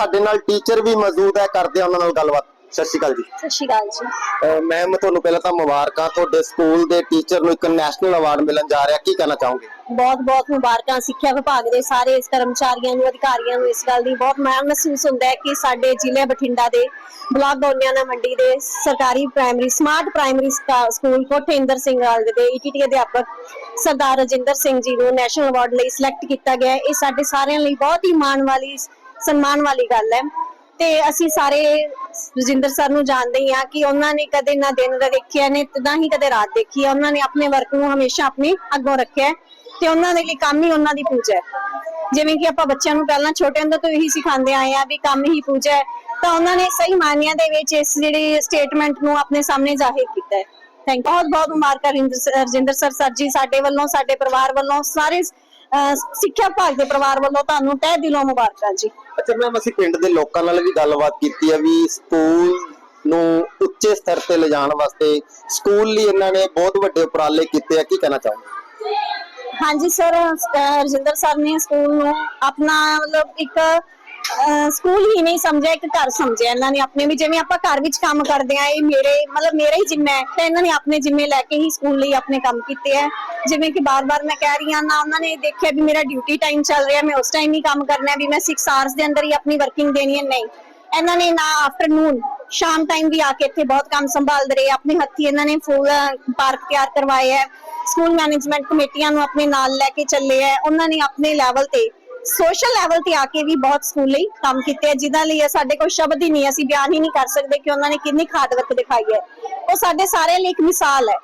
ਸਾਡੇ ਨਾਲ ਟੀਚਰ ਵੀ ਮੌਜੂਦ ਹੈ ਕਰਦੇ ਆ ਉਹਨਾਂ ਨਾਲ ਗੱਲਬਾਤ। ਸਤਿ ਸ਼੍ਰੀ ਅਕਾਲ ਜੀ। ਸਤਿ ਸ਼੍ਰੀ ਅਕਾਲ ਜੀ। ਮੈਮ ਤੁਹਾਨੂੰ ਪਹਿਲਾਂ ਤਾਂ ਮੁਬਾਰਕਾਂ ਤੁਹਾਡੇ ਸਕੂਲ ਦੇ ਟੀਚਰ ਨੂੰ ਇੱਕ ਨੈਸ਼ਨਲ ਅਵਾਰਡ ਮਿਲਣ ਜਾ ਰਿਹਾ। ਕੀ ਕਹਿਣਾ ਚਾਹੋਗੇ? ਬਹੁਤ ਬਹੁਤ ਮੁਬਾਰਕਾਂ ਸਿੱਖਿਆ ਵਿਭਾਗ ਦੇ ਸਾਰੇ ਇਸ ਕਰਮਚਾਰੀਆਂ ਨੂੰ ਅਧਿਕਾਰੀਆਂ ਨੂੰ ਇਸ ਗੱਲ ਦੀ। ਬਹੁਤ ਮਾਣ ਮਹਿਸੂਸ ਹੁੰਦਾ ਹੈ ਕਿ ਸਾਡੇ ਜ਼ਿਲ੍ਹੇ ਬਠਿੰਡਾ ਦੇ ਬਲਾਕ ਗੋਨਿਆਣਾ ਮੰਡੀ ਦੇ ਸਰਕਾਰੀ ਪ੍ਰਾਇਮਰੀ ਸਮਾਰਟ ਪ੍ਰਾਇਮਰੀ ਸਕਾ- ਸਕੂਲ ਕੋਠੇ ਇੰਦਰ ਸਿੰਘ ਵਾਲੇ ਦੇ ਈਟੀਟੀ ਅਧਿਆਪਕ ਸਰਦਾਰ ਰਜਿੰਦਰ ਸਿੰਘ ਜੀ ਨੂੰ ਨੈਸ਼ਨਲ ਅਵਾਰਡ ਲਈ ਸਿਲੈਕਟ ਕੀਤਾ ਗਿਆ ਹੈ। ਇਹ ਸਾਡੇ ਸਾਰਿਆਂ ਲਈ ਬਹੁਤ ਹੀ ਮਾਣ ਵਾਲੀ ਸਨਮਾਨ ਵਾਲੀ ਗੱਲ ਹੈ। ਤੇ ਅਸੀਂ ਸਾਰੇ ਰਜਿੰਦਰ ਸਰ ਨੂੰ ਜਾਣਦੇ ਹੀ ਆ ਕਿ ਉਹਨਾਂ ਨੇ ਕਦੇ ਨਾ ਦਿਨ ਦਾ ਦੇਖਿਆ ਨੇ ਤੇ ਨਾ ਹੀ ਕਦੇ ਰਾਤ ਦੇਖੀ ਹੈ। ਉਹਨਾਂ ਨੇ ਆਪਣੇ ਵਰਕ ਨੂੰ ਹਮੇਸ਼ਾ ਆਪਣੇ ਅੱਗੋਂ ਰੱਖਿਆ ਹੈ ਤੇ ਉਹਨਾਂ ਦੇ ਲਈ ਕੰਮ ਹੀ ਉਹਨਾਂ ਦੀ ਪੂਜਾ ਹੈ। ਜਿਵੇਂ ਕਿ ਆਪਾਂ ਬੱਚਿਆਂ ਨੂੰ ਪਹਿਲਾਂ ਛੋਟੇ ਹੁੰਦੇ ਤੋਂ ਇਹੀ ਸਿਖਾਉਂਦੇ ਆਏ ਆ ਵੀ ਕੰਮ ਹੀ ਪੂਜਾ ਹੈ। ਤਾਂ ਉਹਨਾਂ ਨੇ ਸਹੀ ਮਾਇਨਿਆਂ ਦੇ ਵਿੱਚ ਇਸ ਜਿਹੜੀ ਸਟੇਟਮੈਂਟ ਨੂੰ ਆਪਣੇ ਸਾਹਮਣੇ ਜ਼ਾਹਿਰ ਕੀਤਾ ਹੈ। ਥੈਂਕ ਬਹੁਤ ਬਹੁਤ ਮੁਬਾਰਕਾਂ ਸਰ- ਰਜਿੰਦਰ ਸਰ ਸਰ ਜੀ, ਸਾਡੇ ਵੱਲੋਂ, ਸਾਡੇ ਪਰਿਵਾਰ ਵੱਲੋਂ, ਸਾਰੇ ਸਿੱਖਿਆ ਵਿਭਾਗ ਦੇ ਪਰਿਵਾਰ ਵੱਲੋਂ ਤੁਹਾਨੂੰ ਤਹਿ ਦਿਲੋਂ ਮੁਬਾਰਕਾਂ ਜੀ। ਅੱਛਾ ਮੈਮ ਅਸੀਂ ਪਿੰਡ ਦੇ ਲੋਕਾਂ ਨਾਲ ਵੀ ਗੱਲਬਾਤ ਕੀਤੀ ਹੈ ਵੀ ਸਕੂਲ ਨੂੰ ਉੱਚੇ ਸਤਰ ਤੇ ਲਿਜਾਣ ਵਾਸਤੇ ਸਕੂਲ ਲਈ ਇਹਨਾਂ ਨੇ ਬਹੁਤ ਵੱਡੇ ਉਪਰਾਲੇ ਕੀਤੇ ਆ ਕੀ ਕਹਿਣਾ ਚਾਹੋਗੇ? ਹਾਂਜੀ ਸਰ ਰਜਿੰਦਰ ਸਰ ਨੇ ਸਕੂਲ ਨੂੰ ਆਪਣਾ ਮਤਲਬ ਇੱਕ ਸਕੂਲ ਹੀ ਨਹੀਂ ਸਮਝਿਆ, ਇੱਕ ਘਰ ਸਮਝਿਆ ਇਹਨਾਂ ਨੇ ਆਪਣੇ ਵੀ। ਜਿਵੇਂ ਆਪਾਂ ਘਰ ਵਿੱਚ ਕੰਮ ਕਰਦੇ ਆ ਇਹ ਮੇਰੇ, ਮਤਲਬ ਮੇਰਾ ਹੀ ਜ਼ਿੰਮਾ ਹੈ, ਤੇ ਇਹਨਾਂ ਨੇ ਆਪਣੇ ਜ਼ਿੰਮੇ ਲੈ ਕੇ ਹੀ ਸਕੂਲ ਲਈ ਆਪਣੇ ਕੰਮ ਕੀਤੇ ਹੈ। ਜਿਵੇਂ ਕਿ ਬਾਰ-ਬਾਰ ਮੈਂ ਕਹਿ ਰਹੀ ਹਾਂ, ਨਾ ਉਹਨਾਂ ਨੇ ਦੇਖਿਆ ਵੀ ਮੇਰਾ ਡਿਊਟੀ ਟਾਈਮ ਚੱਲ ਰਿਹਾ, ਮੈਂ ਉਸ ਟਾਈਮ ਹੀ ਕੰਮ ਕਰਨਾ ਹੈ ਵੀ ਮੈਂ 6 ਆਵਰਸ ਦੇ ਅੰਦਰ ਹੀ ਆਪਣੀ ਵਰਕਿੰਗ ਦੇਣੀ ਹੈ। ਨਹੀਂ, ਇਹਨਾਂ ਨੇ ਨਾ ਆਫਟਰਨੂਨ ਸ਼ਾਮ ਟਾਈਮ ਵੀ ਆ ਕੇ ਇੱਥੇ ਬਹੁਤ ਕੰਮ ਸੰਭਾਲਦੇ ਰਹੇ, ਆਪਣੇ ਹੱਥੀ ਇਹਨਾਂ ਨੇ ਫੁੱਲ ਪਾਰਕ ਤਿਆਰ ਕਰਵਾਏ ਹੈ। ਸਕੂਲ ਮੈਨੇਜਮੈਂਟ ਕਮੇਟੀਆਂ ਨੂੰ ਆਪਣੇ ਨਾਲ ਲੈ ਕੇ ਚੱਲੇ ਹੈ, ਉਹਨਾਂ ਨੇ ਆਪਣੇ ਲੈਵਲ ਤੇ ਸੋਸ਼ਲ ਲੈਵਲ ਤੇ ਆ ਕੇ ਵੀ ਬਹੁਤ ਸਕੂਲ ਲਈ ਕੰਮ ਕੀਤੇ ਹੈ ਜਿਨ੍ਹਾਂ ਲਈ ਸਾਡੇ ਕੋਲ ਸ਼ਬਦ ਹੀ ਨਹੀਂ ਅਸੀਂ ਬਿਆਨ ਹੀ ਨਹੀਂ ਕਰ ਸਕਦੇ ਕਿ ਉਹਨਾਂ ਨੇ ਕਿੰਨੀ ਖਾਦ ਵਰਕ ਦਿਖਾਈ ਹੈ। ਉਹ ਸਾਡੇ ਸਾਰਿਆਂ ਲਈ ਇੱਕ ਮਿਸਾਲ ਹੈ।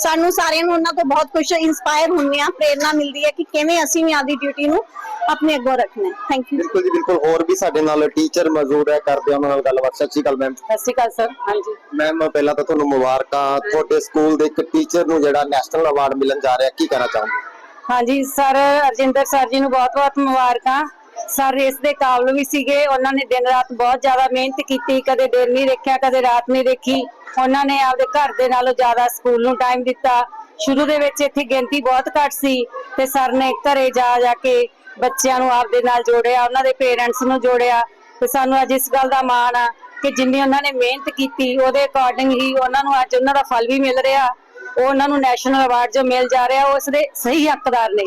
ਸਾਨੂੰ ਸਾਰਿਆਂ ਨੂੰ ਉਹਨਾਂ ਤੋਂ ਬਹੁਤ ਕੁਝ ਇਨਸਪਾਇਰ ਹੁੰਦੇ ਆ ਪ੍ਰੇਰਣਾ ਮਿਲਦੀ ਹੈ ਕਿ ਕਿਵੇਂ ਅਸੀਂ ਵੀ ਆਪਦੀ ਡਿਊਟੀ ਨੂੰ ਆਪਣੇ ਅੱਗੋਂ ਰੱਖਣਾ ਹੈ। ਥੈਂਕ ਯੂ ਬਿਲਕੁਲ ਜੀ ਬਿਲਕੁਲ। ਹੋਰ ਵੀ ਸਾਡੇ ਨਾਲ ਟੀਚਰ ਮੌਜੂਦ ਹੈ ਕਰਦੇ ਆ ਉਹਨਾਂ ਨਾਲ ਗੱਲਬਾਤ। ਸਤਿ ਸ਼੍ਰੀ ਅਕਾਲ ਮੈਮ ਸਤਿ ਸ਼੍ਰੀ ਅਕਾਲ ਸਰ ਹਾਂਜੀ। ਮੈਮ ਪਹਿਲਾਂ ਤਾਂ ਤੁਹਾਨੂੰ ਮੁਬਾਰਕਾਂ। ਤੁਹਾਡੇ ਸਕੂਲ ਦੇ ਇੱਕ ਟੀਚਰ ਨੂੰ ਜਿਹੜਾ ਨੈਸ਼ਨਲ ਅਵਾਰਡ ਮਿਲਣ ਜਾ ਰਿਹਾ ਕੀ ਕਹਿਣਾ ਚਾਹੋਗੇ? ਹਾਂਜੀ, ਸਰ ਅਰਜਿੰਦਰ ਸਰ ਜੀ ਨੂੰ ਬਹੁਤ-ਬਹੁਤ ਮੁਬਾਰਕਾਂ। ਸਰ ਇਸ ਦੇ ਕਾਬਲ ਵੀ ਸੀਗੇ। ਉਹਨਾਂ ਨੇ ਦਿਨ ਰਾਤ ਬਹੁਤ ਜ਼ਿਆਦਾ ਮਿਹਨਤ ਕੀਤੀ। ਕਦੇ ਦਿਨ ਨਹੀਂ ਦੇਖਿਆ, ਕਦੇ ਰਾਤ ਨਹੀਂ ਦੇਖੀ। ਉਹਨਾਂ ਨੇ ਆਪਦੇ ਘਰ ਦੇ ਨਾਲੋਂ ਜ਼ਿਆਦਾ ਸਕੂਲ ਨੂੰ ਟਾਈਮ ਦਿੱਤਾ। ਸ਼ੁਰੂ ਦੇ ਵਿੱਚ ਇੱਥੇ ਗਿਣਤੀ ਬਹੁਤ ਘੱਟ ਸੀ ਤੇ ਸਰ ਨੇ ਘਰੇ ਜਾ ਜਾ ਕੇ ਬੱਚਿਆਂ ਨੂੰ ਆਪਦੇ ਨਾਲ ਜੋੜਿਆ, ਉਹਨਾਂ ਦੇ ਪੇਰੈਂਟਸ ਨੂੰ ਜੋੜਿਆ। ਤੇ ਸਾਨੂੰ ਅੱਜ ਇਸ ਗੱਲ ਦਾ ਮਾਣ ਆ ਕਿ ਜਿੰਨੀ ਉਹਨਾਂ ਨੇ ਮਿਹਨਤ ਕੀਤੀ, ਉਹਦੇ ਅਕੋਰਡਿੰਗ ਹੀ ਉਹਨਾਂ ਨੂੰ ਅੱਜ ਉਹਨਾਂ ਦਾ ਫਲ ਵੀ ਮਿਲ ਰਿਹਾ। ਉਹਨਾਂ ਨੂੰ ਨੈਸ਼ਨਲ ਅਵਾਰਡ ਜੋ ਮਿਲ ਜਾ ਰਿਹਾ ਉਹ ਉਸ ਦੇ ਸਹੀ ਹੱਕਦਾਰ ਨੇ।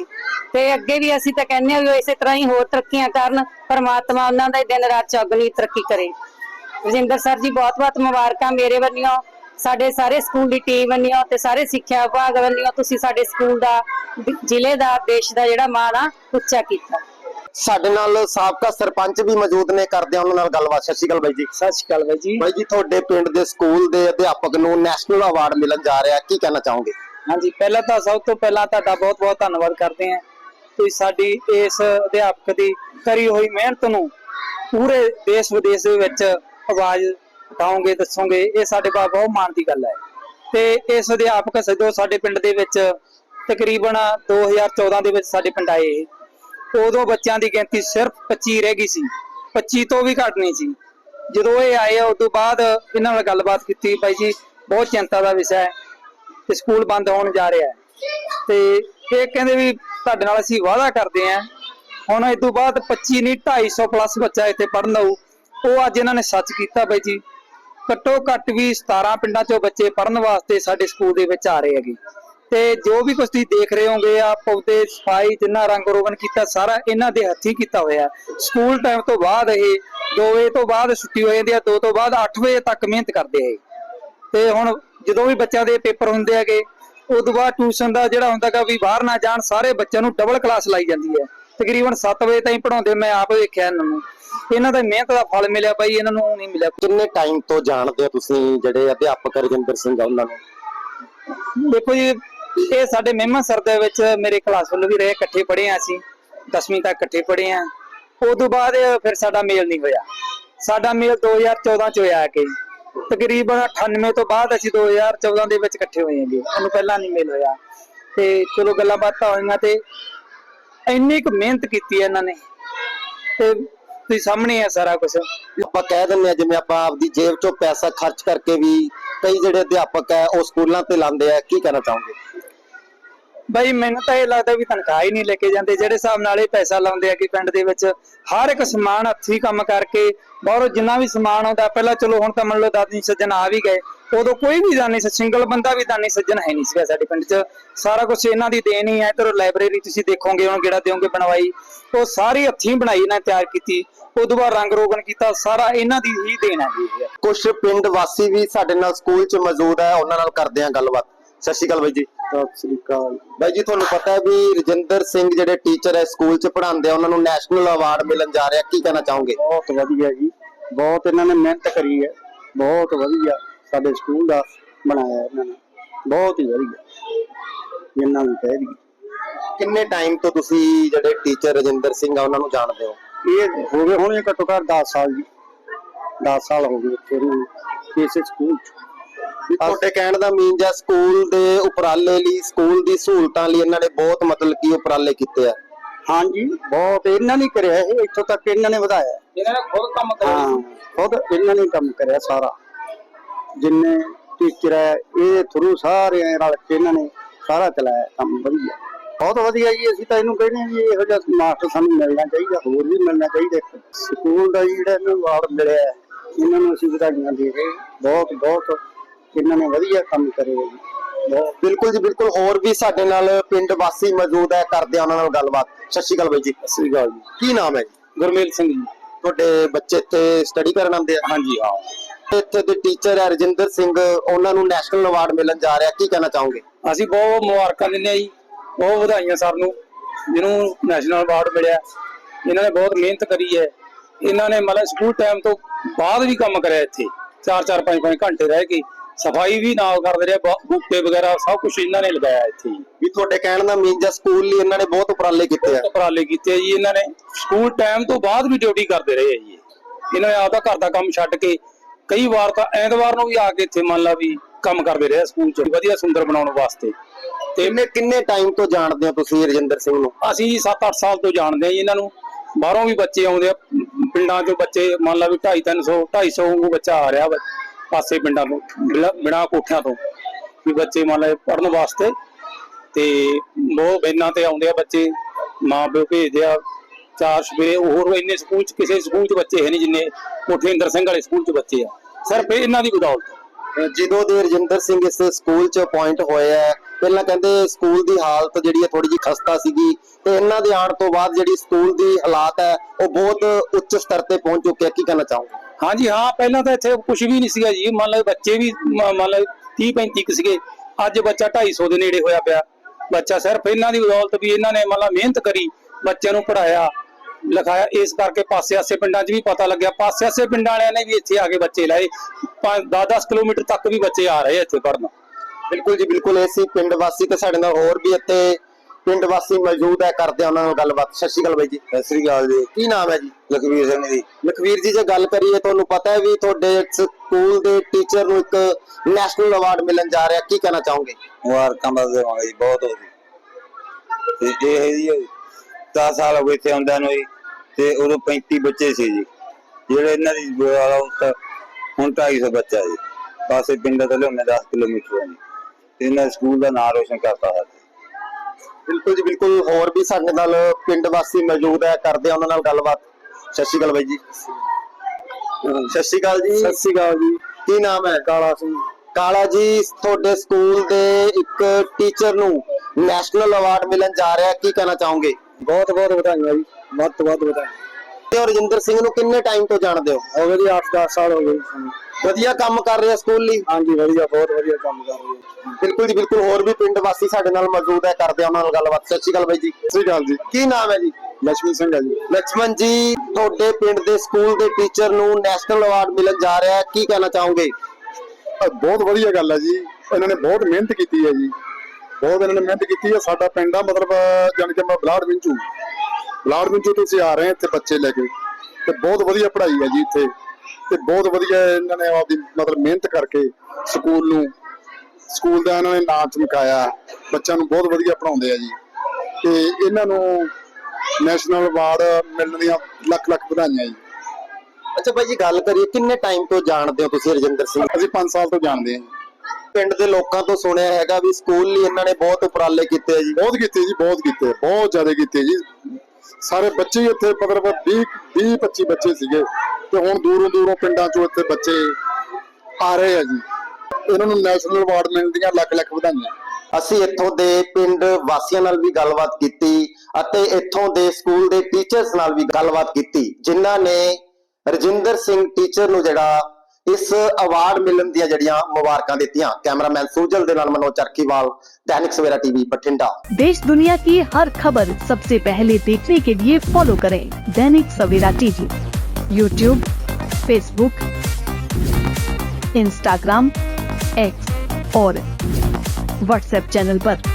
ਤੇ ਅੱਗੇ ਵੀ ਅਸੀਂ ਤਾਂ ਕਹਿੰਦੇ ਹਾਂ ਵੀ ਉਹ ਇਸੇ ਤਰ੍ਹਾਂ ਹੀ ਹੋਰ ਤਰੱਕੀਆਂ ਕਰਨ, ਪਰਮਾਤਮਾ ਉਹਨਾਂ ਦਾ ਦਿਨ ਰਾਤ ਚੌਗਣੀ ਤਰੱਕੀ ਕਰੇ। ਰਜਿੰਦਰ ਸਰ ਜੀ ਬਹੁਤ ਬਹੁਤ ਮੁਬਾਰਕਾਂ ਮੇਰੇ ਵੱਲੋਂ, ਸਾਡੇ ਸਾਰੇ ਸਕੂਲ ਦੀ ਟੀਮ ਵੱਲੋਂ ਤੇ ਸਾਰੇ ਸਿੱਖਿਆ ਵਿਭਾਗ ਵੱਲੋਂ ਤੁਸੀਂ ਸਾਡੇ ਸਕੂਲ ਦਾ, ਜ਼ਿਲ੍ਹੇ ਦਾ, ਦੇਸ਼ ਦਾ ਜਿਹੜਾ ਮਾਣ ਆ, ਉੱਚਾ ਕੀਤਾ। ਸਾਡੇ ਨਾਲ ਸਾਬਕਾ ਸਰਪੰਚ ਵੀ ਮੌਜੂਦ ਨੇ ਕਰਦੇ ਆ ਉਹਨਾਂ ਨਾਲ ਗੱਲਬਾਤ। ਸਤਿ ਸ਼੍ਰੀ ਅਕਾਲ ਬਾਈ ਜੀ। ਸਤਿ ਸ਼੍ਰੀ ਅਕਾਲ ਬਾਈ ਜੀ। ਬਾਈ ਜੀ ਤੁਹਾਡੇ ਪਿੰਡ ਦੇ ਸਕੂਲ ਦੇ ਅਧਿਆਪਕ ਨੂੰ ਨੈਸ਼ਨਲ ਅਵਾਰਡ ਮਿਲਣ ਜਾ ਰਿਹਾ ਕੀ ਕਹਿਣਾ ਚਾਹੋਗੇ? ਹਾਂਜੀ ਪਹਿਲਾਂ ਤਾਂ ਸਭ ਤੋਂ ਪਹਿਲਾਂ ਤੁਹਾਡਾ ਬਹੁਤ-ਬਹੁਤ ਧੰਨਵਾਦ ਕਰਦੇ ਹਾਂ। ਤੁਸੀਂ ਸਾਡੀ ਇਸ ਅਧਿਆਪਕ ਦੀ ਕਰੀ ਹੋਈ ਮਿਹਨਤ ਨੂੰ ਪੂਰੇ ਦੇਸ਼ ਵਿਦੇਸ਼ ਦੇ ਵਿੱਚ ਆਵਾਜ਼ ਉਠਾਓਗੇ ਦੱਸੋਗੇ ਇਹ ਸਾਡੇ ਬਾਬ ਬਹੁਤ ਮਾਣ ਦੀ ਗੱਲ ਹੈ। ਤੇ ਇਸ ਅਧਿਆਪਕ ਸਜੋ ਸਾਡੇ ਪਿੰਡ ਦੇ ਵਿੱਚ ਤਕਰੀਬਨ 2014 ਦੇ ਵਿੱਚ ਸਾਡੇ ਪਿੰਡ ਆਏ। ਉਦੋਂ ਬੱਚਿਆਂ ਦੀ ਗਿਣਤੀ ਸਿਰਫ 25 ਰਹਿ ਗਈ ਸੀ। 25 ਤੋਂ ਵੀ ਘੱਟ ਨਹੀਂ ਸੀ। ਜਦੋਂ ਇਹ ਆਏ ਉਸ ਤੋਂ ਬਾਅਦ ਇਹਨਾਂ ਨਾਲ ਗੱਲਬਾਤ ਕੀਤੀ, ਬਾਈ ਜੀ, ਬਹੁਤ ਚਿੰਤਾ ਦਾ ਵਿਸ਼ਾ ਹੈ ਤੇ ਸਕੂਲ ਬੰਦ ਹੋਣ ਜਾ ਰਿਹਾ ਹੈ। ਤੇ ਇਹ ਕਹਿੰਦੇ ਵੀ ਤੁਹਾਡੇ ਨਾਲ ਅਸੀਂ ਵਾਅਦਾ ਕਰਦੇ ਆਂ ਹੁਣ ਇਸ ਤੋਂ ਬਾਅਦ 25 ਨਹੀਂ 250 ਪਲੱਸ ਬੱਚਾ ਇੱਥੇ ਪੜਨ ਆਊ। ਉਹ ਅੱਜ ਇਹਨਾਂ ਨੇ ਸੱਚ ਕੀਤਾ, ਬਾਈ ਜੀ। ਘੱਟੋ ਘੱਟ ਵੀ 17 ਪਿੰਡਾਂ ਚੋਂ ਬੱਚੇ ਪੜਨ ਵਾਸਤੇ ਸਾਡੇ ਸਕੂਲ ਦੇ ਵਿੱਚ ਆ ਰਹੇ ਹੈਗੇ। ਤੇ ਜੋ ਵੀ ਕੁਝ ਤੁਸੀਂ ਦੇਖ ਰਹੇ ਹੋਗੇ ਆ ਪੌਦੇ ਸਫ਼ਾਈ ਜਿੰਨਾ ਰੰਗ ਰੋਗਨ ਕੀਤਾ ਸਾਰਾ ਇਹਨਾਂ ਦੇ ਹੱਥੀਂ ਕੀਤਾ ਹੋਇਆ। ਸਕੂਲ ਟਾਈਮ ਤੋਂ ਬਾਅਦ ਇਹ 2 ਵਜੇ ਤੋਂ ਬਾਅਦ ਛੁੱਟੀ ਹੋ ਜਾਂਦੀ ਆ 2 ਤੋਂ ਬਾਅਦ 8 ਵਜੇ ਤੱਕ ਮਿਹਨਤ ਕਰਦੇ ਆ। ਤੇ ਹੁਣ ਜਦੋਂ ਵੀ ਬੱਚਿਆਂ ਦੇ ਪੇਪਰ ਹੁੰਦੇ ਹੈਗੇ ਉਦੋਂ ਬਾਅਦ ਟਿਊਸ਼ਨ ਦਾ ਜਿਹੜਾ ਹੁੰਦਾਗਾ ਵੀ ਬਾਹਰ ਨਾ ਜਾਣ ਸਾਰੇ ਬੱਚਿਆਂ ਨੂੰ ਡਬਲ ਕਲਾਸ ਲਾਈ ਜਾਂਦੀ ਹੈ। ਤਕਰੀਬਨ 7 ਵਜੇ ਤਾਈਂ ਪੜਾਉਂਦੇ ਮੈਂ ਆਪ ਵੇਖਿਆ ਇਹਨਾਂ ਨੂੰ। ਇਹਨਾਂ ਦਾ ਮਿਹਨਤ ਦਾ ਫਲ ਮਿਲਿਆ ਬਾਈ ਇਹਨਾਂ ਨੂੰ ਨਹੀਂ ਮਿਲਿਆ। ਕਿੰਨੇ ਟਾਈਮ ਤੋਂ ਜਾਣਦੇ ਹੋ ਤੁਸੀਂ ਜਿਹੜੇ ਅਧਿਆਪਕ ਰਜਿੰਦਰ ਸਿੰਘ ਆ ਉਹਨਾਂ ਨੂੰ? ਦੇਖੋ ਜੀ ਇਹ ਸਾਡੇ ਮਹਿਮਾ ਸਰ ਦੇ ਵਿੱਚ ਮੇਰੇ ਕਲਾਸ ਵੱਲੋਂ ਵੀ ਰਹੇ, ਇਕੱਠੇ ਪੜ੍ਹੇ ਆ ਅਸੀਂ 10ਵੀਂ ਤੱਕ ਇਕੱਠੇ ਪੜ੍ਹੇ ਆ ਉਦੋਂ ਬਾਅਦ ਫਿਰ ਸਾਡਾ ਮੇਲ ਨਹੀਂ ਹੋਇਆ। ਸਾਡਾ ਮੇਲ 2014 ਚ ਹੋਇਆ ਕਿ। ਤਕਰੀਬਨ 98 ਤੋਂ ਬਾਅਦ ਅਸੀਂ 2014 ਦੇ ਵਿੱਚ ਇਕੱਠੇ ਹੋਏ ਹਾਂਗੇ। ਉਹਨੂੰ ਪਹਿਲਾਂ ਨਹੀਂ ਮੇਲ ਹੋਇਆ। ਤੇ ਚਲੋ ਗੱਲਾਂ ਬਾਤਾਂ ਹੋਈਆਂ ਤੇ ਇੰਨੀ ਕੁ ਮਿਹਨਤ ਕੀਤੀ ਹੈ ਇਹਨਾਂ ਨੇ। ਤੇ ਤੁਸੀਂ ਸਾਹਮਣੇ ਆ ਸਾਰਾ ਕੁਝ ਆਪਾਂ ਕਹਿ ਦਿੰਦੇ ਆ ਜਿਵੇਂ ਆਪਾਂ ਆਪਦੀ ਜੇਬ ਚੋਂ ਪੈਸਾ ਖਰਚ ਕਰਕੇ ਵੀ ਕਈ ਜਿਹੜੇ ਅਧਿਆਪਕ ਹੈ, ਉਹ ਸਕੂਲਾਂ ਤੇ ਲਾਉਂਦੇ ਆ। ਕੀ ਕਹਿਣਾ ਚਾਹੋਗੇ? ਬਈ ਮੈਨੂੰ ਤਾਂ ਇਹ ਲੱਗਦਾ ਵੀ ਤਨਖਾਹ ਹੀ ਨਹੀਂ ਲੈ ਕੇ ਜਾਂਦੇ, ਜਿਹੜੇ ਹਿਸਾਬ ਨਾਲ ਇਹ ਪੈਸਾ ਲਾਉਂਦੇ ਆ ਕਿ ਪਿੰਡ ਦੇ ਵਿੱਚ ਹਰ ਇੱਕ ਸਮਾਨ ਹੱਥੀਂ ਕੰਮ ਕਰਕੇ, ਬਾਹਰੋਂ ਜਿੰਨਾ ਵੀ ਸਮਾਨ ਆਉਂਦਾ, ਪਹਿਲਾਂ ਚਲੋ ਹੁਣ ਤਾਂ ਮੰਨ ਲਓ ਦਾਦੀ ਸੱਜਣ ਆ ਵੀ ਗਏ, ਉਦੋਂ ਕੋਈ ਵੀ ਦਾਨੀ ਸਿੰਗਲ ਬੰਦਾ ਵੀ ਦਾਨੀ ਸੱਜਣ ਹੈ ਨਹੀਂ ਸੀਗਾ ਸਾਡੇ ਪਿੰਡ 'ਚ। ਸਾਰਾ ਕੁਝ ਇਹਨਾਂ ਦੀ ਦੇਣ ਹੀ ਹੈ ਤੇ ਲਾਇਬ੍ਰੇਰੀ ਤੁਸੀਂ ਦੇਖੋਗੇ ਹੁਣ ਕਿਹੜਾ ਦਿਓਗੇ ਬਣਵਾਈ। ਉਹ ਸਾਰੀ ਹੱਥੀਂ ਬਣਾਈ ਇਹਨਾਂ ਤਿਆਰ ਕੀਤੀ, ਉਦੋਂ ਬਾਅਦ ਰੰਗ ਰੋਗਨ ਕੀਤਾ, ਸਾਰਾ ਇਹਨਾਂ ਦੀ ਹੀ ਦੇਣ ਹੈ। ਜੀ ਕੁਝ ਪਿੰਡ ਵਾਸੀ ਵੀ ਸਾਡੇ ਨਾਲ ਸਕੂਲ 'ਚ ਮੌਜੂਦ ਹੈ, ਉਹਨਾਂ ਨਾਲ ਕਰਦੇ ਆ ਗੱਲਬਾਤ। ਸਤਿ ਸ਼੍ਰੀ ਅਕਾਲ ਬਾਈ ਜੀ। ਸਤਿ ਸ੍ਰੀ ਅਕਾਲ। ਬਾਈ ਜੀ ਤੁਹਾਨੂੰ ਪਤਾ ਹੈ ਵੀ ਰਜਿੰਦਰ ਸਿੰਘ ਜਿਹੜੇ ਟੀਚਰ ਹੈ ਸਕੂਲ 'ਚ ਪੜ੍ਹਾਉਂਦੇ ਆ ਉਹਨਾਂ ਨੂੰ ਨੈਸ਼ਨਲ ਅਵਾਰਡ ਮਿਲਣ ਜਾ ਰਿਹਾ। ਕੀ ਕਹਿਣਾ ਚਾਹੋਗੇ? ਬਹੁਤ ਵਧੀਆ ਜੀ। ਬਹੁਤ ਇਹਨਾਂ ਨੇ ਮਿਹਨਤ ਕਰੀ ਹੈ। ਬਹੁਤ ਵਧੀਆ ਸਾਡੇ ਸਕੂਲ ਦਾ ਬਣਾਇਆ ਇਹਨਾਂ ਨੇ। ਬਹੁਤ ਹੀ ਵਧੀਆ। ਜਿੰਨਾ ਵੀ ਕਹਿ ਦਈਏ। ਕਿੰਨੇ ਟਾਈਮ ਤੋਂ ਤੁਸੀਂ ਜਿਹੜੇ ਟੀਚਰ ਰਜਿੰਦਰ ਸਿੰਘ ਆ ਉਹਨਾਂ ਨੂੰ ਜਾਣਦੇ ਹੋ? ਇਹ ਹੋ ਗਏ ਹੋਣੇ ਘੱਟੋ ਘੱਟ 10 ਸਾਲ ਜੀ। 10 ਸਾਲ ਹੋ ਗਏ ਨੂੰ ਇਸੇ ਸਕੂਲ ਚ। ਤੁਹਾਡੇ ਕਹਿਣ ਦਾ ਮੀਨ ਜਾਂ ਸਕੂਲ ਦੇ ਉਪਰਾਲੇ ਲਈ ਸਕੂਲ ਦੀ ਸਹੂਲਤਾਂ ਲਈ ਇਹਨਾਂ ਨੇ ਬਹੁਤ ਮਤਲਬ ਕੀ ਉਪਰਾਲੇ ਕੀਤੇ ਆ। ਹਾਂਜੀ ਬਹੁਤ ਇਹਨਾਂ ਨੇ ਕਰਿਆ ਇਹ ਇੱਥੋਂ ਤੱਕ ਇਹਨਾਂ ਨੇ ਵਧਾਇਆ। ਇਹਨਾਂ ਨੇ ਖੁਦ ਕੰਮ ਹਾਂ ਖੁਦ ਇਹਨਾਂ ਨੇ ਕੰਮ ਕਰਿਆ ਸਾਰਾ। ਜਿੰਨੇ ਟੀਚਰ ਹੈ ਇਹ ਥਰੂ ਸਾਰੇ ਰਲ ਕੇ ਇਹਨਾਂ ਨੇ ਸਾਰਾ ਚਲਾਇਆ ਕੰਮ ਵਧੀਆ। ਬਹੁਤ ਵਧੀਆ ਜੀ ਅਸੀਂ ਤਾਂ ਇਹਨੂੰ ਕਹਿੰਦੇ ਵੀ ਇਹੋ ਜਿਹਾ ਮਾਸਟਰ ਸਾਨੂੰ ਮਿਲਣਾ ਚਾਹੀਦਾ ਹੋਰ ਵੀ ਮਿਲਣਾ ਚਾਹੀਦਾ। ਸਕੂਲ ਦਾ ਜਿਹੜਾ ਇਹਨੂੰ ਅਵਾਰਡ ਮਿਲਿਆ ਇਹਨਾਂ ਨੂੰ ਅਸੀਂ ਵਧਾਈਆਂ ਦੇ ਰਹੇ ਬਹੁਤ ਬਹੁਤ ਇਹਨਾਂ ਨੇ ਵਧੀਆ ਕੰਮ ਕਰਿਆ ਜੀ। ਬਿਲਕੁਲ ਜੀ ਬਿਲਕੁਲ। ਹੋਰ ਵੀ ਸਾਡੇ ਨਾਲ ਪਿੰਡ ਵਾਸੀ ਮੌਜੂਦ ਹੈ ਕਰਦੇ ਆ ਉਹਨਾਂ ਨਾਲ ਗੱਲਬਾਤ। ਸਤਿ ਸ਼੍ਰੀ ਅਕਾਲ ਬਾਈ ਜੀ। ਸਤਿ ਸ਼੍ਰੀ ਅਕਾਲ ਜੀ। ਕੀ ਨਾਮ ਹੈ ਜੀ? ਗੁਰਮੇਲ ਸਿੰਘ ਜੀ। ਤੁਹਾਡੇ ਬੱਚੇ ਇੱਥੇ ਸਟੱਡੀ ਕਰਨ ਆਉਂਦੇ ਆ? ਹਾਂਜੀ ਹਾਂ। ਇੱਥੇ ਦੇ ਟੀਚਰ ਹੈ ਰਜਿੰਦਰ ਸਿੰਘ ਉਹਨਾਂ ਨੂੰ ਨੈਸ਼ਨਲ ਅਵਾਰਡ ਮਿਲਣ ਜਾ ਰਿਹਾ। ਕੀ ਕਹਿਣਾ ਚਾਹੋਗੇ? ਅਸੀਂ ਬਹੁਤ ਮੁਬਾਰਕਾਂ ਦਿੰਦੇ ਆ ਜੀ। ਬਹੁਤ ਵਧਾਈਆਂ ਸਰ ਨੂੰ ਜਿਹਨੂੰ ਨੈਸ਼ਨਲ ਅਵਾਰਡ ਮਿਲਿਆ। ਇਹਨਾਂ ਨੇ ਬਹੁਤ ਮਿਹਨਤ ਕਰੀ ਹੈ। ਇਹਨਾਂ ਨੇ ਮਤਲਬ ਸਕੂਲ ਟਾਈਮ ਤੋਂ ਬਾਅਦ ਵੀ ਕੰਮ ਕਰਿਆ ਇੱਥੇ। 4-4 5-5 ਘੰਟੇ ਰਹਿ ਕੇ। ਸਫ਼ਾਈ ਵੀ ਨਾਲ ਕਰਦੇ ਰਹੇ ਬ- ਬੂਟੇ ਵਗੈਰਾ ਸਭ ਕੁਝ ਇਹਨਾਂ ਨੇ ਲਗਾਇਆ ਇੱਥੇ ਜੀ। ਵੀ ਤੁਹਾਡੇ ਕਹਿਣ ਦਾ ਮੀਨ ਜਾਂ ਸਕੂਲ ਲਈ ਇਹਨਾਂ ਨੇ ਬਹੁਤ ਉਪਰਾਲੇ ਕੀਤੇ ਆ। ਉਪਰਾਲੇ ਕੀਤੇ ਆ ਜੀ ਇਹਨਾਂ ਨੇ। ਸਕੂਲ ਟਾਈਮ ਤੋਂ ਬਾਅਦ ਵੀ ਡਿਊਟੀ ਕਰਦੇ ਰਹੇ ਆ ਜੀ। ਇਹਨਾਂ ਨੇ ਆਪਦਾ ਘਰ ਦਾ ਕੰਮ ਛੱਡ ਕੇ ਕਈ ਵਾਰ ਤਾਂ ਐਤਵਾਰ ਨੂੰ ਵੀ ਆ ਕੇ ਇੱਥੇ ਮੰਨ ਲਾ ਵੀ ਕੰਮ ਕਰਦੇ ਰਹੇ ਆ ਸਕੂਲ 'ਚ। ਵਧੀਆ ਸੁੰਦਰ ਬਣਾਉਣ ਵਾਸਤੇ। ਤੇ ਕਿੰਨੇ ਕਿੰਨੇ ਟਾਈਮ ਤੋਂ ਜਾਣਦੇ ਹੋ ਤੁਸੀਂ ਰਜਿੰਦਰ ਸਿੰਘ ਨੂੰ? ਅਸੀਂ ਜੀ 7-8 ਸਾਲ ਤੋਂ ਜਾਣਦੇ ਆ ਜੀ ਇਹਨਾਂ ਨੂੰ। ਬਾਹਰੋਂ ਵੀ ਬੱਚੇ ਆਉਂਦੇ ਆ ਪਿੰਡਾਂ 'ਚੋਂ ਬੱਚੇ ਮੰਨ ਲਾ ਵੀ 250 300 250 ਵਾਂਗੂ ਬੱਚਾ ਆ ਰਿਹਾ ਵਾ। ਪਾਸੇ ਪਿੰਡਾਂ ਤੋਂ, ਬਿਲਾ- ਬਿਨਾਂ ਕੋਠਿਆਂ ਤੋਂ ਵੀ ਬੱਚੇ ਮੰਨ ਲਾ ਪੜਨ ਵਾਸਤੇ ਤੇ ਬਹੁਤ ਬੈਨਾਂ ਤੇ ਆਉਂਦੇ ਆ ਬੱਚੇ ਮਾਂ ਪਿਓ ਭੇਜਦੇ ਆ, ਚਾਰ ਸਵੇਰੇ ਹੋਰ ਇੰਨੇ ਸਕੂਲ 'ਚ, ਕਿਸੇ ਸਕੂਲ 'ਚ ਬੱਚੇ ਹੈ ਨਹੀਂ ਜਿੰਨੇ ਕੋਠੇ ਇੰਦਰ ਸਿੰਘ ਵਾਲੇ ਸਕੂਲ 'ਚ ਬੱਚੇ ਆ। ਸਿਰਫ ਇਹਨਾਂ ਦੀ ਬਦੌਲਤ ਜਦੋਂ ਦੇ ਰਜਿੰਦਰ ਸਿੰਘ ਇਸ ਸਕੂਲ 'ਚ ਅਪਾਇੰਟ ਹੋਏ ਆ, ਪਹਿਲਾਂ ਕਹਿੰਦੇ ਸਕੂਲ ਦੀ ਹਾਲਤ ਜਿਹੜੀ ਹੈ ਥੋੜੀ ਜਿਹੀ ਖਸਤਾ ਸੀਗੀ ਤੇ ਇਹਨਾਂ ਦੇ ਆਉਣ ਤੋਂ ਬਾਅਦ ਜਿਹੜੀ ਸਕੂਲ ਦੀ ਹਾਲਾਤ ਹੈ, ਉਹ ਬਹੁਤ ਉੱਚ ਸਤਰ ਤੇ ਪਹੁੰਚ ਚੁੱਕਿਆ ਕੀ ਕਹਿਣਾ ਚਾਹੋਗੇ? ਹਾਂਜੀ, ਹਾਂ, ਪਹਿਲਾਂ ਤਾਂ ਇੱਥੇ ਕੁਝ ਵੀ ਨਹੀਂ ਸੀਗਾ ਜੀ। ਮੰਨ ਲਓ ਬੱਚੇ ਵੀ ਮੰਨ ਲਓ 30 35 ਕੁ ਸੀਗੇ। ਅੱਜ ਬੱਚਾ 250 ਦੇ ਨੇੜੇ ਹੋਇਆ ਪਿਆ। ਬੱਚਾ ਸਿਰਫ ਇਹਨਾਂ ਦੀ ਬਦੌਲਤ ਵੀ ਇਹਨਾਂ ਨੇ ਮੰਨ ਲਾ ਮਿਹਨਤ ਕਰੀ, ਬੱਚਿਆਂ ਨੂੰ ਪੜਾਇਆ ਲਿਖਾਇਆ, ਇਸ ਕਰਕੇ ਪਾਸੇ ਆਸੇ ਪਿੰਡਾਂ 'ਚ ਵੀ ਪਤਾ ਲੱਗਿਆ। ਪਾਸੇ ਆਸੇ ਪਿੰਡਾਂ ਵਾਲਿਆਂ ਨੇ ਵੀ ਇੱਥੇ ਆ ਕੇ ਬੱਚੇ ਲਾਏ। 10-10 ਕਿਲੋਮੀਟਰ ਤੱਕ ਵੀ ਬੱਚੇ ਆ ਰਹੇ ਇੱਥੇ ਪੜਨ ਬਿਲਕੁਲ ਜੀ, ਬਿਲਕੁਲ। ਇਹ ਪਿੰਡ ਵਾਸੀ ਤੇ ਸਾਡੇ ਨਾਲ ਹੋਰ ਵੀ ਇੱਥੇ ਪਿੰਡ ਵਾਸੀ ਮੌਜੂਦ ਹੈ ਕਰਦੇ ਆ ਉਹਨਾਂ ਨਾਲ ਗੱਲਬਾਤ। ਸਤਿ ਸ਼੍ਰੀ ਅਕਾਲ ਬਾਈ ਜੀ। ਸਤਿ ਸ਼੍ਰੀ ਅਕਾਲ ਜੀ। ਕੀ ਨਾਮ ਹੈ ਜੀ? ਲਖਵੀਰ ਸਿੰਘ ਜੀ। ਲਖਵੀਰ ਜੀ ਜੇ ਗੱਲ ਕਰੀਏ ਤੁਹਾਨੂੰ ਪਤਾ ਹੈ ਵੀ ਤੁਹਾਡੇ ਸਕੂਲ ਦੇ ਟੀਚਰ ਨੂੰ ਇੱਕ ਨੈਸ਼ਨਲ ਅਵਾਰਡ ਮਿਲਣ ਜਾ ਰਿਹਾ। ਕੀ ਕਹਿਣਾ ਚਾਹੋਗੇ? ਮੁਬਾਰਕਾਂ ਬਸ ਦੇਵਾਂਗੇ ਜੀ ਬਹੁਤ ਹੋ ਤੇ ਇਹ ਹੈ ਜੀ 10 ਸਾਲ ਹੋ ਗਏ ਇੱਥੇ ਆਉਂਦਿਆਂ ਨੂੰ ਜੀ ਤੇ ਉਦੋਂ 35 ਬੱਚੇ ਸੀ ਜੀ। ਜਿਹੜੇ ਇਹਨਾਂ ਦੀ ਵਾਲਾ ਉਸ ਹੁਣ 250 ਬੱਚਾ ਜੀ। ਪਾਸੇ ਪਿੰਡ ਤੋਂ ਲਿਆਉਂਦੇ 10 ਕਿਲੋਮੀਟਰ ਹੈ ਜੀ। ਇਹਨਾਂ ਸਕੂਲ ਦਾ ਨਾਮ ਰੋਸ਼ਨ ਕਰਤਾ ਹੈ ਬਿਲਕੁਲ ਜੀ ਬਿਲਕੁਲ। ਹੋਰ ਵੀ ਸਾਡੇ ਨਾਲ ਪਿੰਡ ਵਾਸੀ ਮੌਜੂਦ ਹੈ ਕਰਦੇ ਆ ਉਹਨਾਂ ਨਾਲ ਗੱਲਬਾਤ। ਸਤਿ ਸ਼੍ਰੀ ਅਕਾਲ ਬਾਈ ਜੀ। ਸਤਿ ਸ਼੍ਰੀ ਅਕਾਲ ਜੀ। ਸਤਿ ਸ੍ਰੀ ਅਕਾਲ ਜੀ। ਕੀ ਨਾਮ ਹੈ? ਕਾਲਾ ਸਿੰਘ। ਕਾਲਾ ਜੀ ਤੁਹਾਡੇ ਸਕੂਲ ਦੇ ਇੱਕ ਟੀਚਰ ਨੂੰ ਨੈਸ਼ਨਲ ਅਵਾਰਡ ਮਿਲਣ ਜਾ ਰਿਹਾ ਕੀ ਕਹਿਣਾ ਚਾਹੋਗੇ? ਬਹੁਤ ਬਹੁਤ ਵਧਾਈਆਂ ਜੀ। ਵੱਧ ਤੋਂ ਵੱਧ ਵਧਾਈਆਂ। ਤੇ ਰਜਿੰਦਰ ਸਿੰਘ ਨੂੰ ਕਿੰਨੇ ਟਾਈਮ ਤੋਂ ਜਾਣਦੇ ਹੋ? ਹੋ ਗਏ ਜੀ 8-10 ਸਾਲ ਹੋ ਗਏ ਵਧੀਆ ਕੰਮ ਕਰ ਰਿਹਾ ਸਕੂਲ ਲਈ? ਹਾਂਜੀ ਵਧੀਆ ਬਹੁਤ ਵਧੀਆ ਕੰਮ ਕਰ ਰਹੇ। ਬਿਲਕੁਲ ਜੀ ਬਿਲਕੁਲ। ਹੋਰ ਵੀ ਪਿੰਡ ਵਾਸੀ ਸਾਡੇ ਨਾਲ ਮੌਜੂਦ ਹੈ ਕਰਦੇ ਉਹਨਾਂ ਨਾਲ ਗੱਲਬਾਤ। ਸਤਿ ਸ਼੍ਰੀ ਬਾਈ ਜੀ। ਸਹੀ ਗੱਲ ਜੀ। ਕੀ ਨਾਮ ਹੈ ਜੀ? ਲక్ష్ਮੀ ਸਿੰਘ ਹੈ ਜੀ। ਲక్ష్ਮਣ ਜੀ ਤੁਹਾਡੇ ਪਿੰਡ ਦੇ ਸਕੂਲ ਦੇ ਟੀਚਰ ਨੂੰ ਨੈਸ਼ਨਲ ਅਵਾਰਡ ਮਿਲਣ ਜਾ ਰਿਹਾ ਹੈ। ਕੀ ਕਹਿਣਾ ਚਾਹੋਗੇ? ਬਹੁਤ ਵਧੀਆ ਗੱਲ ਹੈ ਜੀ। ਇਹਨਾਂ ਨੇ ਬਹੁਤ ਮਿਹਨਤ ਕੀਤੀ ਹੈ ਜੀ। ਬਹੁਤ ਇਹਨਾਂ ਨੇ ਮਿਹਨਤ ਕੀਤੀ ਹੈ। ਸਾਡਾ ਪਿੰਡ ਆ ਮਤਲਬ ਜਾਨੀ ਕਿ ਮੈਂ ਬਲਾਡ ਵਿੰਚੂ ਵਿੰਚੂ ਤੋਂ ਅਸੀਂ ਆ ਰਹੇ ਹਾਂ ਇੱਥੇ ਬੱਚੇ ਲੈ ਕੇ। ਤੇ ਬਹੁਤ ਵਧੀਆ ਪੜ੍ਹਾਈ ਹੈ ਜੀ ਇੱਥੇ। ਤੇ ਬਹੁਤ ਵਧੀਆ ਇਹਨਾਂ ਨੇ ਆਪਦੀ ਮਤਲਬ ਮਿਹਨਤ ਕਰਕੇ ਸਕੂਲ ਨੂੰ ਸਕੂਲ ਦਾ ਇਹਨਾਂ ਨੇ ਨਾਂ ਚਮਕਾਇਆ। ਬੱਚਿਆਂ ਨੂੰ ਬਹੁਤ ਵਧੀਆ ਪੜਾਉਂਦੇ ਆ ਜੀ। ਤੇ ਇਹਨਾਂ ਨੂੰ ਨੈਸ਼ਨਲ ਅਵਾਰਡ ਮਿਲਣ ਦੀਆਂ ਲੱਖ ਲੱਖ ਵਧਾਈਆਂ ਜੀ। ਅੱਛਾ ਬਾਈ ਜੀ ਗੱਲ ਕਰੀਏ ਕਿੰਨੇ ਟਾਈਮ ਤੋਂ ਜਾਣਦੇ ਹੋ ਤੁਸੀਂ ਰਜਿੰਦਰ ਸਿੰਘ? ਅਸੀਂ 5 ਸਾਲ ਤੋਂ ਜਾਣਦੇ ਹਾਂ ਜੀ। ਪਿੰਡ ਦੇ ਲੋਕਾਂ ਤੋਂ ਸੁਣਿਆ ਹੈਗਾ ਵੀ ਸਕੂਲ ਲਈ ਇਹਨਾਂ ਨੇ ਬਹੁਤ ਉਪਰਾਲੇ ਕੀਤੇ ਆ ਜੀ। ਬਹੁਤ ਕੀਤੇ ਜੀ ਬਹੁਤ ਕੀਤੇ। ਬਹੁਤ ਜ਼ਿਆਦਾ ਕੀਤੇ ਜੀ। ਸਾਰੇ ਬੱਚੇ ਇੱਥੇ ਮਤਲਬ 20 20 25 ਬੱਚੇ ਸੀਗੇ ਤੇ ਹੁਣ ਦੂਰੋਂ ਦੂਰੋਂ ਪਿੰਡਾਂ ਚੋਂ ਇੱਥੇ ਬੱਚੇ ਆ ਰਹੇ ਆ ਜੀ। ਇਹਨਾਂ ਨੂੰ ਨੈਸ਼ਨਲ ਅਵਾਰਡ ਮਿਲਦੀਆਂ ਲੱਖ ਲੱਖ ਵਧਾਈਆਂ। ਅਸੀਂ ਇੱਥੋਂ ਦੇ ਪਿੰਡ ਵਾਸੀਆਂ ਨਾਲ ਵੀ ਗੱਲਬਾਤ ਕੀਤੀ ਅਤੇ ਇੱਥੋਂ ਦੇ ਸਕੂਲ ਦੇ ਟੀਚਰਸ ਨਾਲ ਵੀ ਗੱਲਬਾਤ ਕੀਤੀ, ਜਿਨ੍ਹਾਂ ਨੇ ਰਜਿੰਦਰ ਸਿੰਘ ਟੀਚਰ ਨੂੰ ਜਿਹੜਾ ਇਸ ਅਵਾਰਡ ਮਿਲਣ ਦੀਆਂ ਜਿਹੜੀਆਂ ਮੁਬਾਰਕਾਂ ਦਿੱਤੀਆਂ ਕੈਮਰਾਮੈਨ ਸੁਜਲ ਦੇ ਨਾਲ ਮਨੋਜ ਚਰਖੀਵਾਲ ਦੈਨਿਕ ਸਵੇਰਾ ਟੀਵੀ ਬਠਿੰਡਾ देश दुनिया की हर खबर सबसे पहले देखने के लिए फॉलो करें Dainik Savera TV YouTube Facebook Instagram X और व्हाट्सएप चैनल पर।